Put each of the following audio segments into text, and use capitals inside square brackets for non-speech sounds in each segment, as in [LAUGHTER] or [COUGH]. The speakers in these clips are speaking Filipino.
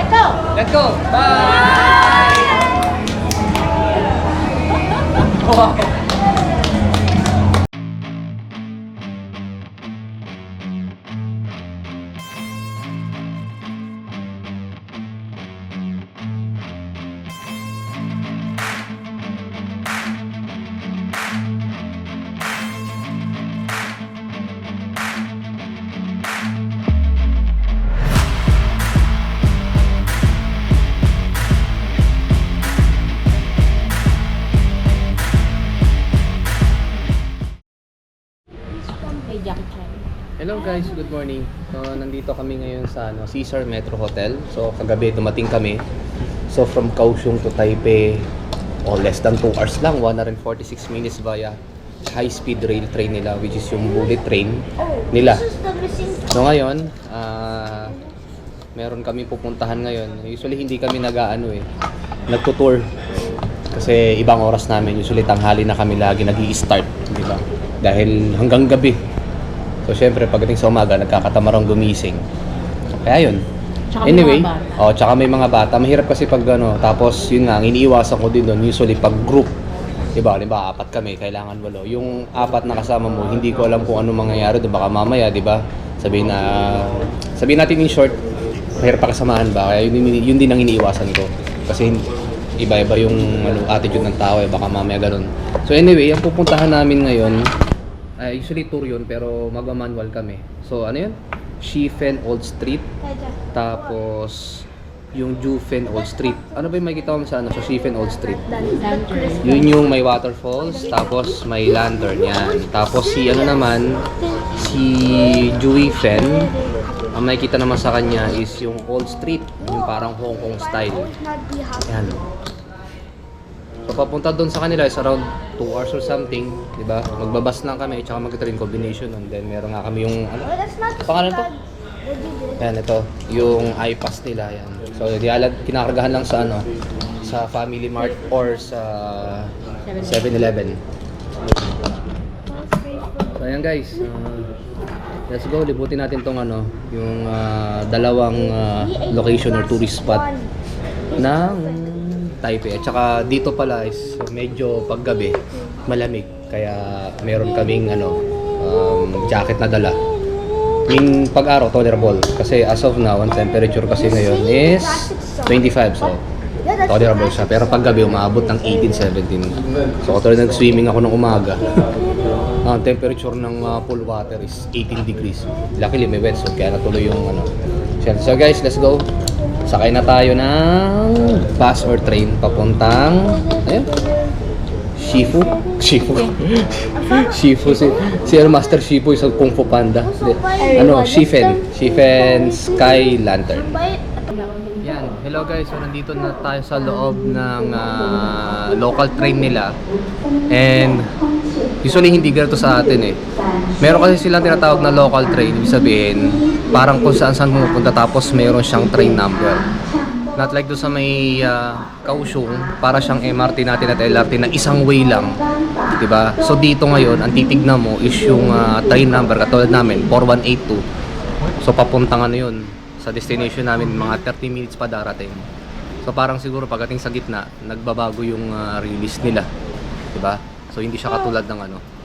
let's go! Let's go! Bye! [LAUGHS] Wow. Good morning. So, nandito kami ngayon sa ano, Caesar Metro Hotel. So, kagabi dumating kami. So, from Kaohsiung to Taipei, oh, less than 2 hours lang, 146 minutes via high-speed rail train nila, which is yung bullet train nila. Missing So, ngayon, ah, meron kami pupuntahan ngayon. Usually, hindi kami nag-ano eh, nagtutour. Kasi ibang oras namin, usually tanghali na kami lagi nag start di ba? Dahil hanggang gabi. So, syempre, pagdating sa umaga, nagkakatamarang gumising. Kaya yun. Tsaka anyway, oh, tsaka may mga bata. Mahirap kasi pag ano, tapos yun nga, ang iniiwasan ko din doon, usually pag group, Diba, diba, apat kami, kailangan walo. Yung apat na kasama mo, hindi ko alam kung ano mangyayari doon. Baka mamaya, di ba? Sabihin na, sabihin natin in short, mahirap pa kasamahan ba? Kaya yun, yun, yun din ang iniiwasan ko. Kasi iba-iba yung ano, attitude ng tao eh, baka mamaya ganun. So anyway, ang pupuntahan namin ngayon, ay usually tour yun, pero magma-manual kami. So ano yun? Shifen Old Street, tapos yung Jufen Old Street. Ano ba yung makikita mo sa ano sa Shifen Old Street? Yun yung may waterfalls, tapos may lantern yan. Tapos si ano naman, si Jui Fen, ang makikita naman sa kanya is yung Old Street, yung parang Hong Kong style. Yan. So papunta doon sa kanila is around 2 hours or something, di ba? Magbabas lang kami, tsaka mag-train combination. And then meron nga kami yung, ano, pangalan to? Yan, ito, yung iPass nila, yan. So, di alag, kinakargahan lang sa ano, sa Family Mart or sa 7-Eleven. So, ayan guys. uh, let's go, libutin natin tong ano, yung ah, dalawang ah, location or tourist spot ng Taipei. At saka dito pala is medyo paggabi, malamig. Kaya meron kaming ano, um, jacket na dala. In pag-araw, tolerable. Kasi as of now, ang temperature kasi ngayon is 25. So, tolerable siya. Pero pag gabi, umaabot ng 18, 17. So, katulad nag-swimming ako ng umaga. [LAUGHS] Ang temperature ng uh, pool water is 18 degrees. Luckily, may wetsuit. Kaya natuloy yung ano. So guys, let's go. Sakay na tayo ng bus or train papuntang ayun. Shifu? Shifu. Shifu [LAUGHS] si si ano, Master Shifu is Kung Fu Panda. Ano, Shifen. Shifen Sky Lantern. Yan. Hello guys. So nandito na tayo sa loob ng ah, local train nila. And usually hindi ganito sa atin eh. Meron kasi silang tinatawag na local train. Ibig sabihin, parang kung saan saan pumupunta tapos meron siyang train number. Not like doon sa may uh, Kaohsiung, para siyang MRT natin at LRT na isang way lang. 'Di ba? So dito ngayon, ang titignan mo is yung ah, train number katulad namin, 4182. So papuntang ano yun, sa destination namin, mga 30 minutes pa darating. So parang siguro pagdating sa gitna, nagbabago yung ah, release nila. 'Di ba? So hindi siya katulad ng ano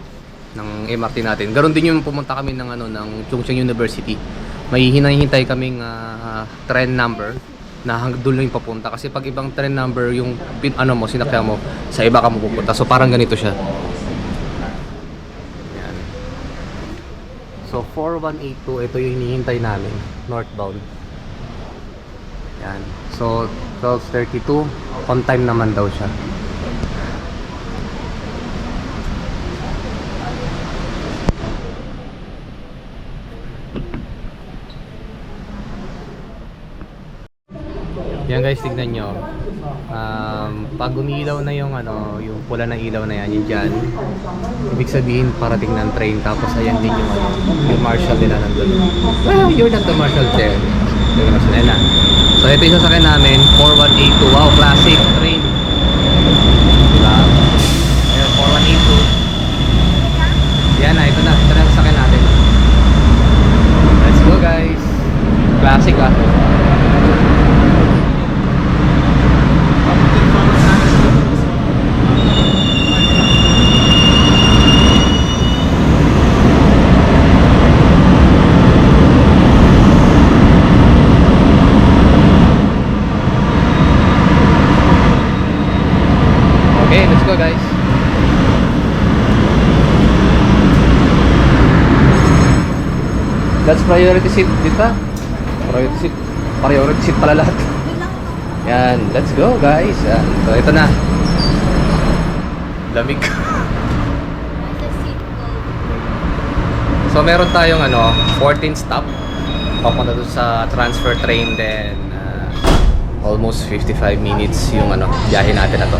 ng MRT natin. Ganon din yung pumunta kami ng ano ng Chungcheong University. May hinahintay kaming ah, train number na hanggang doon lang papunta kasi pag ibang train number yung ano mo sinakyan mo sa iba ka mapupunta. So parang ganito siya. Yan. So 4182 ito yung hinihintay namin northbound. Yan. So 1232 on time naman daw siya. Yan guys, tignan nyo. Um, pag umilaw na yung ano, yung pula na ilaw na yan, yung dyan, ibig sabihin parating ng train tapos ayan din yung ano, yung marshal nila nandun. Well, you're not the marshal there. Yung marshal nila. So ito yung sasakyan namin, 4182. Wow, classic train. Diba? Ayan, 4182. Yan na, ito na. Ito na yung sasakyan natin. Let's go guys. Classic ah. That's priority seat, dito. Priority seat. Priority seat pala lahat. Yan, let's go guys. Yan. So, ito na. Lamig. [LAUGHS] so, meron tayong ano, 14 stop. Papunta doon sa transfer train then uh, almost 55 minutes yung ano, biyahe natin na to.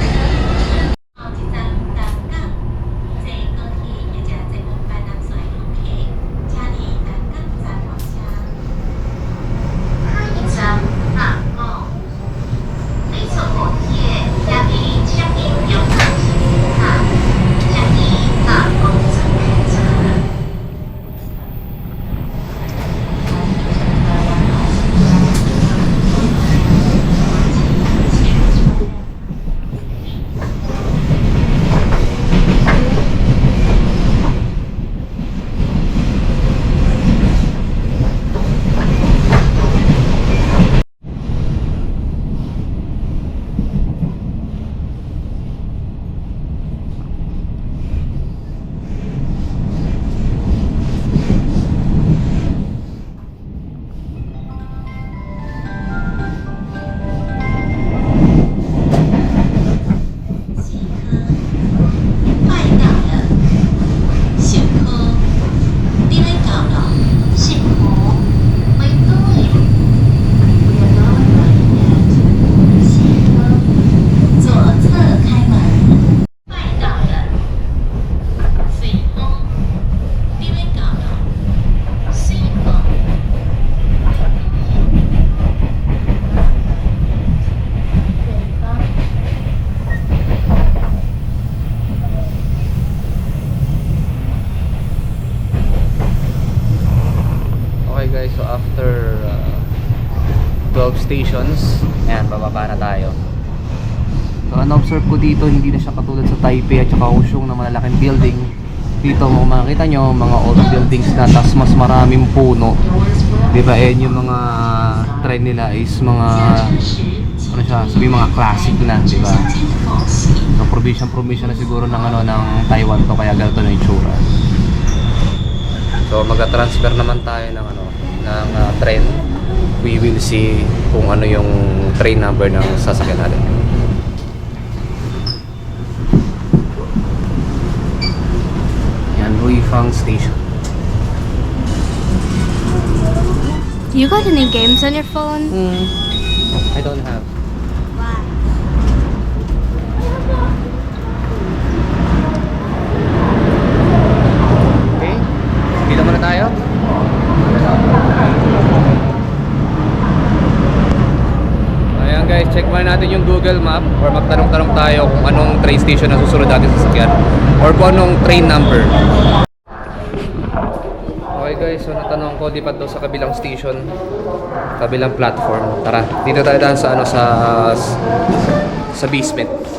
Stations, ayan, bababa na tayo. So, na-observe ko dito, hindi na siya katulad sa Taipei at saka Kaohsiung na malalaking building. Dito, kung makikita nyo, mga old buildings na, tas mas maraming puno. Di ba, eh, yung mga trend nila is mga, ano siya, sabi mga classic na, di ba? So, provision, provision na siguro ng, ano, ng Taiwan to, kaya ganito na yung itsura. So magka-transfer naman tayo ng ano ng uh, train. We will see kung ano yung train number ng sasakyan natin. Yan, Ruifang Station. You got any games on your phone? I don't have. Why? Okay? Dito muna tayo. Ayan guys, check muna natin yung Google Map or magtanong-tanong tayo kung anong train station na susunod natin sa sasakyan or kung anong train number. Okay guys, so natanong ko di pa daw sa kabilang station, kabilang platform. Tara, dito tayo daan sa ano sa sa basement.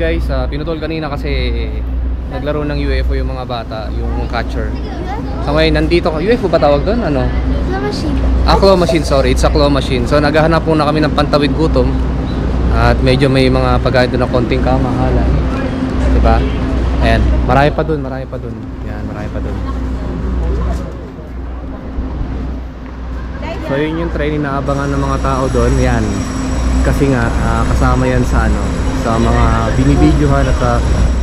Guys, ah, pinutol kanina kasi naglaro ng UFO yung mga bata, yung catcher. So ngayon, nandito ka. UFO ba tawag doon? Ano? The machine. Ah, claw machine, sorry. It's a claw machine. So naghahanap muna kami ng pantawid gutom. At medyo may mga pagkain doon na konting kamahalan. Diba? Ayan, marami pa doon, marami pa doon. Yan, marami pa doon. So yun yung train na naabangan ng mga tao doon. Yan. Kasi nga, ah, kasama yan sa ano, sa mga binibidyohan at ah,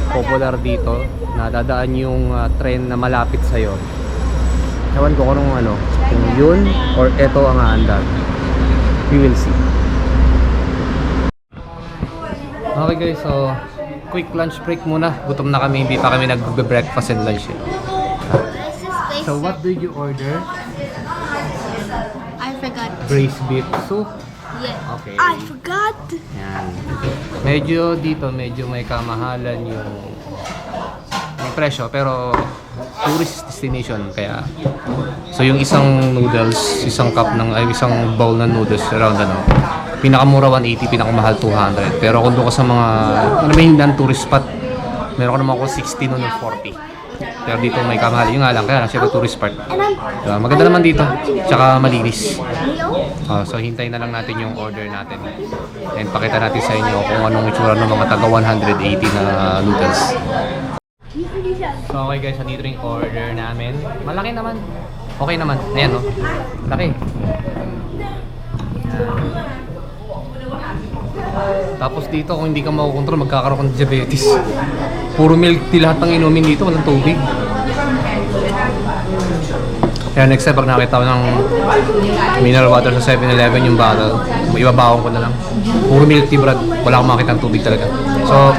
popular dito na dadaan yung ah, train na malapit sa'yo. Ewan ko kung ano, kung yun or eto ang aandar. We will see. Okay guys, so quick lunch break muna. Gutom na kami, hindi pa kami nagbe-breakfast and lunch yet. So what did you order? I forgot. Braised beef soup. Yeah. Okay. I forgot. Yan. Medyo dito, medyo may kamahalan yung yung presyo pero tourist destination kaya so yung isang noodles, isang cup ng ay isang bowl ng noodles around ano pinakamura 180, pinakamahal 200 pero kung doon ka sa mga ano ba yung tourist spot meron ka naman ako 60 noon ng 40 pero dito may kamahal yung nga lang kaya lang syempre tourist spot diba? maganda naman dito tsaka malinis Ah, so hintayin na lang natin yung order natin. And pakita natin sa inyo kung anong itsura ng mga taga 180 na noodles. So okay guys, andito yung order namin. Malaki naman. Okay naman. Ayan oh. Laki. Yan. Tapos dito, kung hindi ka makukontrol, magkakaroon ka ng diabetes. Puro milk tea lahat ng inumin dito, walang tubig. Kaya next time, pag nakita ko ng mineral water sa 7-Eleven yung bottle, ibabawang ko na lang. Puro milk tea, brad. Wala akong makita ng tubig talaga. So,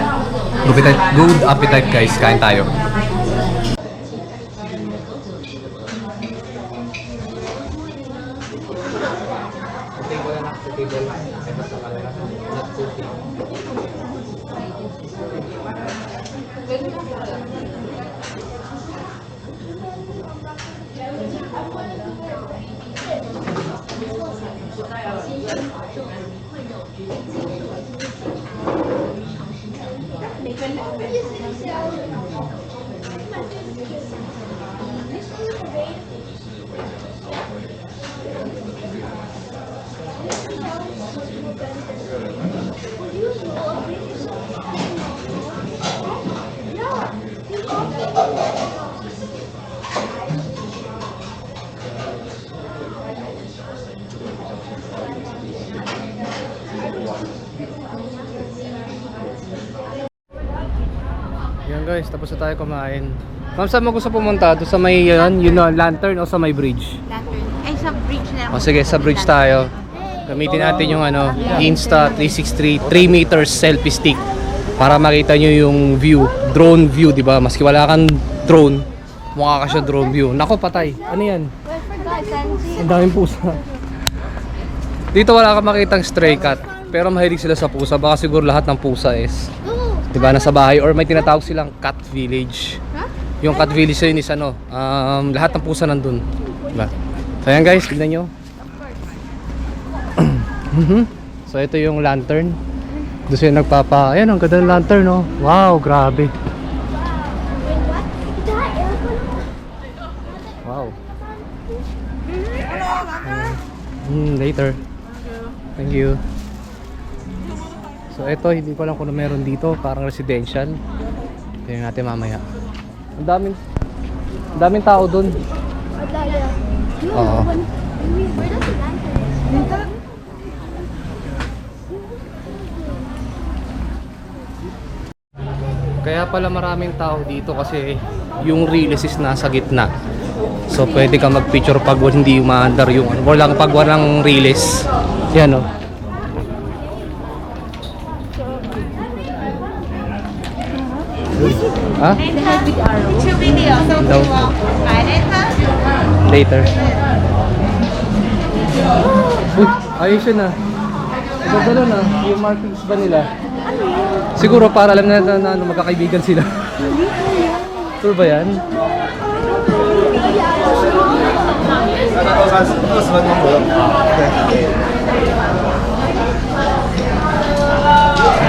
good appetite, good appetite guys. Kain tayo. 意思一些 guys, tapos na tayo kumain. Ma'am, saan mo gusto pumunta? Doon sa may yan, you know, lantern o sa may bridge? Lantern. Ay, sa bridge na O sige, sa bridge tayo. Gamitin natin yung ano, Insta363 3 meters selfie stick para makita nyo yung view, drone view, di ba? Maski wala kang drone, mukha ka siya drone view. Nako, patay. Ano yan? Ang daming pusa. Dito wala kang makitang stray cat. Pero mahilig sila sa pusa. Baka siguro lahat ng pusa is, di ba, nasa bahay. Or may tinatawag silang cat village. Yung cat village yun is ano, um, lahat ng pusa nandun. Diba? So yan guys, tignan nyo. [CLEARS THROAT] Mhm. so ito yung lantern. Doon sila nagpapa... Ayan, ang ganda ng lantern, no? Wow, grabe. Wow. Mm, later. Thank you. So ito, hindi ko alam kung ano meron dito. Parang residential. Tingnan natin mamaya. Ang daming... Ang daming tao dun. Oo. Kaya pala maraming tao dito kasi yung release is nasa gitna. So pwede ka mag-picture pag hindi umaandar yung ano. Walang pag walang release. Yan oh. Ha? Picture video. So, Daw. Kain ha? Later. Uy, ayos yun ah. Gagano na, yung markings ba nila? Siguro para alam na, na, na, na magkakaibigan sila. [LAUGHS] Sure ba yan?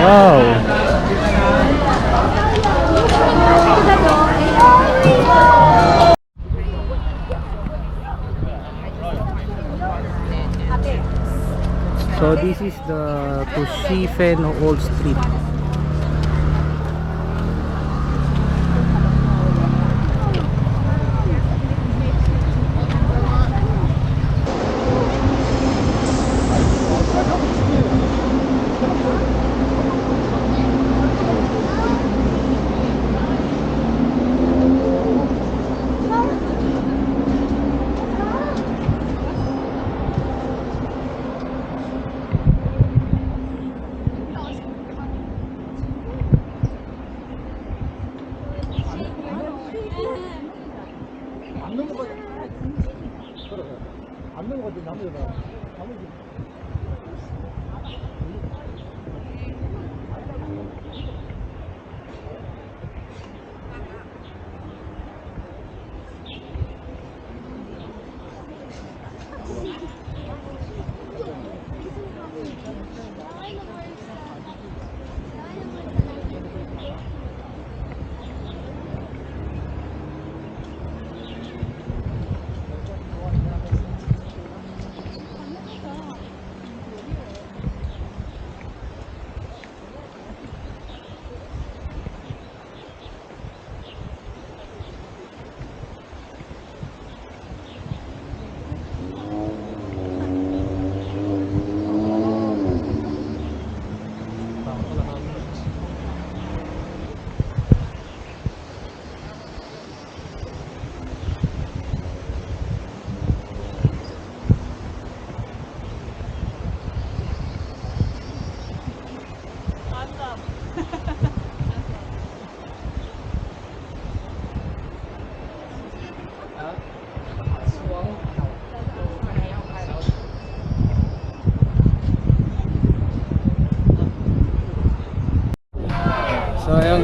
Wow! So is the Tushifen Old Street.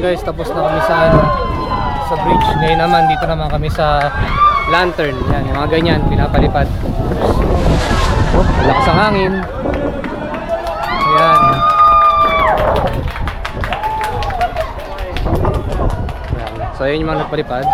Guys, tapos na kami sa ano, sa bridge. Ngayon naman dito naman kami sa lantern. Yan, mga ganyan, pinapalipad. Oh, lakas ang hangin. Ayan. So ayun yung mga nagpalipad.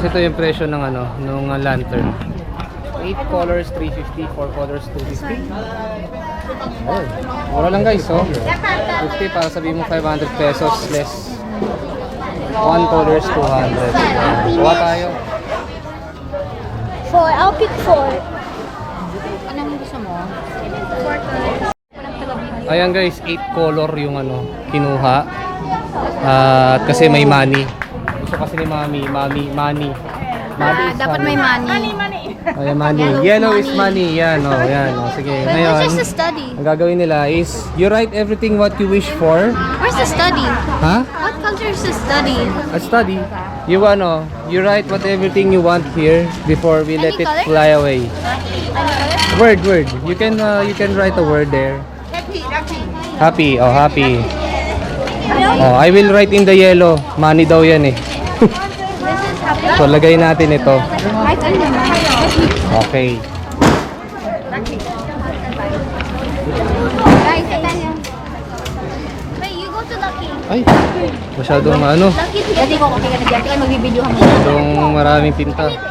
Guys, ito yung presyo ng ano, nung uh, lantern. 8 colors 350, 4 colors 250. Oh, mura lang guys, oh. 50 para sabihin mo 500 pesos less 1 colors 200. Kuha tayo. Four. I'll pick four. Anong gusto mo? Ayan guys, 8 color yung ano, kinuha. At kasi may money. Gusto kasi ni Mami, Mami, money. Money Ah, is dapat may money. Ayan, money. Yellow is money. Yan, oh, yan. Oh, sige, But ngayon. it's just a study. Ang gagawin nila is, you write everything what you wish for. Where's the study? Ha? What color is the study? A study. You ano, you write what everything you want here before we let Any it color? fly away. Word, word. You can uh, you can write a word there. Happy, oh happy. Oh, I will write in the yellow. Money daw yan eh. So lagay natin ito. Okay. To Lucky. Ay, masyadong ano, masyadong maraming tinta.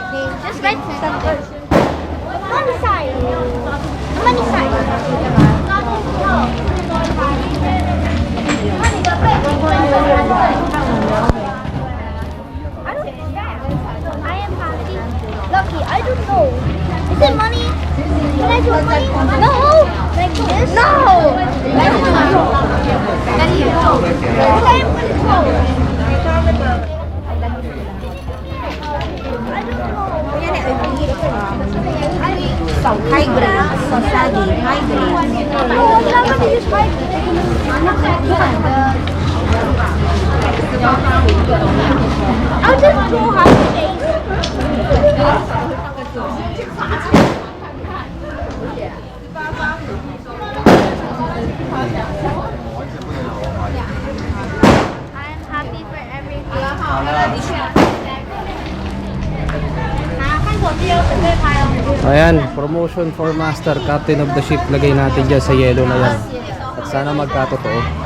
Lucky, I don't know. Is it money? Can I do money? No! Like this? No! Like this. Okay, I'm gonna go. So, high grade. So, saggy. High grade. I'll just draw half the Ayan, promotion for master, captain of the ship. Lagay natin dyan sa yellow na yan. At sana magkatotoo.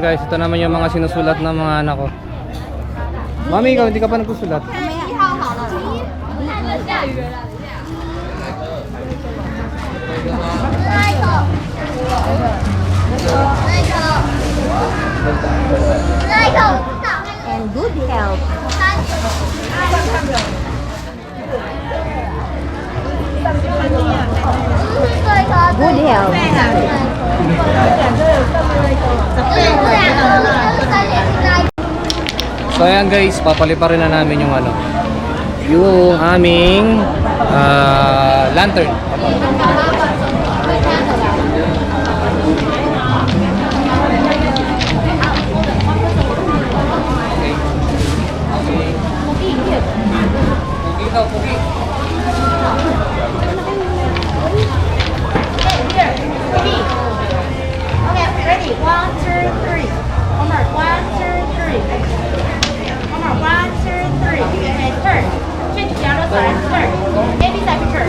Guys, ito naman yung mga sinusulat ng mga anak ko. Mami, ikaw hindi ka pa nagsusulat. And good health. Good health. So ayan guys, papaliparin na namin yung ano, yung aming ah, lantern. Pugi daw, pugi. Turn. Change the other side. Turn. Maybe side turn.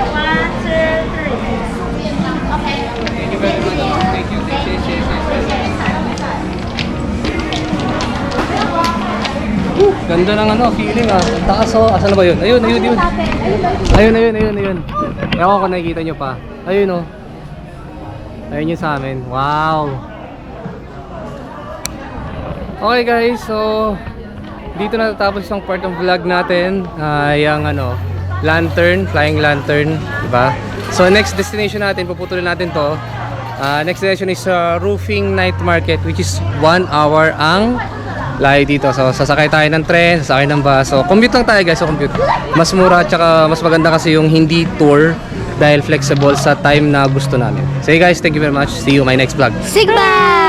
Okay, one. Okay. Thank you very much. Thank you. Uh, ganda ng ano, feeling ah. Ang taas oh. Asan na ba yun? Ayun, ayun, ayun. Ayun, ayun, ayun, ayun. Ewan ko nakikita nyo pa. Ayun oh. Ayun yung sa amin. Wow. Okay guys, so dito na tatapos yung part ng vlog natin. Ah, yung ano, lantern, flying lantern, di ba? So next destination natin, puputulin natin to. Ah, next destination is uh, roofing night market which is 1 hour ang layo dito. So sasakay tayo ng tren, sasakay ng bus. So commute lang tayo guys, so commute. Mas mura at saka mas maganda kasi yung hindi tour dahil flexible sa time na gusto namin. So hey guys, thank you very much. See you my next vlog. Sigma!